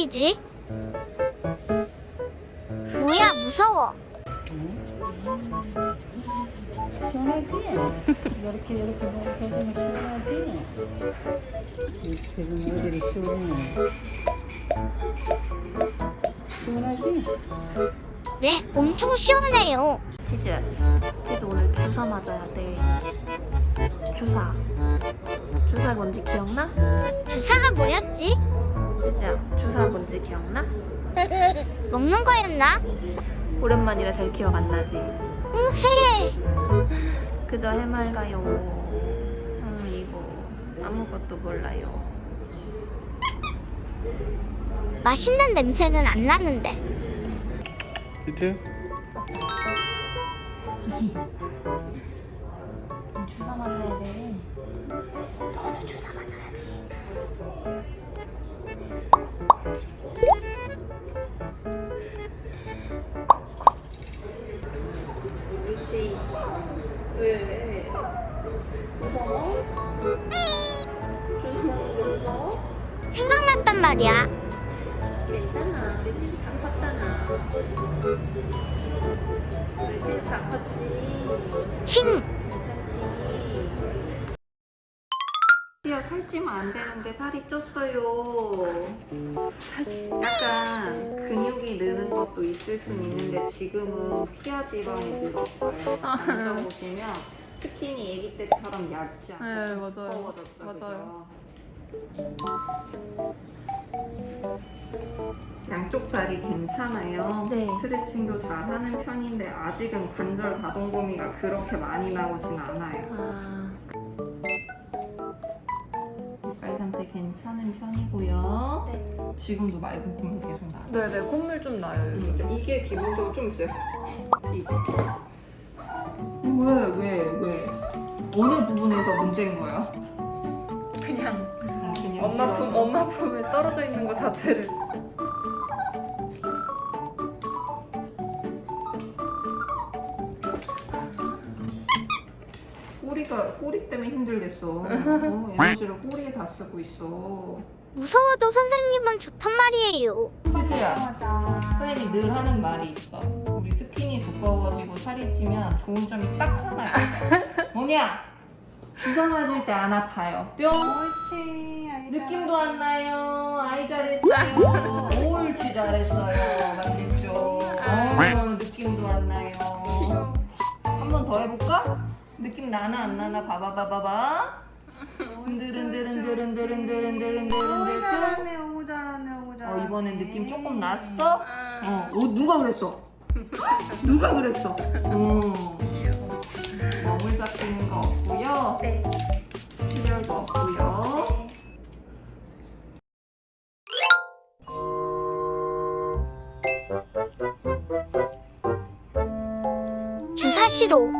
하지? 뭐야 무서워. 시원하지? 이렇게 이렇게 이렇게 해주면 시원하지? 지금 어디를 시원해? 시원하지? 네, 엄청 시원해요. 치즈. 치즈 오늘 주사 맞아야 돼. 주사. 주사 뭔지 기억나? 주사가 뭐였지? 치즈야, 주사 뭔지 기억나? 먹는 거였나? 오랜만이라 잘 기억 안 나지? 응, 해. 그저 해맑아요. 음, 이거 아무것도 몰라요. 맛있는 냄새는 안 나는데. 그치? 주사 맞아 그렇지. 왜? 무서워? 주사 맞는 게 무서워? 생각났단 말이야. 괜찮아. 우리 치즈 다 컸잖아. 안 되는데 살이 쪘어요. 약간 근육이 느는 것도 있을 순 있는데 지금은 피하 지방이 늘었어요. 만져보시면 스킨이 아기 때처럼 얇지 않고 네, 좀 맞아요. 두꺼워졌죠. 맞아요. 그죠? 양쪽 다리 괜찮아요. 네. 스트레칭도 잘 하는 편인데 아직은 관절 가동 범위가 그렇게 많이 나오진 않아요. 아, 괜찮은 편이고요. 네. 지금도 맑은 콧물 계속 나요. 네네 콧물 좀 나요. 요즘. 음, 이게 기본적으로 좀 있어요. 이게. 왜, 왜, 왜? 어느 부분에서 문제인 거예요? 그냥 아, 그냥 엄마 품 싫어서? 엄마 품에 떨어져 있는 것 자체를. 꼬리가 꼬리 때문에 힘들겠어. 어, 에너지를 꼬리에 다 쓰고 있어. 무서워도 선생님은 좋단 말이에요. 치즈야. 선생님이 늘 하는 말이 있어. 우리 스킨이 두꺼워지고 살이 찌면 좋은 점이 딱 하나 있어. 뭐냐? 주사 맞을 때 안 아파요. 뿅. 느낌도 안 나요. 아이 잘했어요. 옳지 잘했어요. 맞겠죠. 어, 느낌도 안 나요. 한 번 더 해볼까? 느낌 나나 안 나나 봐봐 봐봐 봐. 흔들흔들흔들흔들흔들흔들흔들 오 펴. 잘하네 오 잘하네 오 잘하네 어 이번엔 느낌 조금 났어? 어, 어 누가 그랬어? 누가 그랬어? 어. 머물 잡히는 거 없고요. 네. 출혈도 없고요. 주사 시로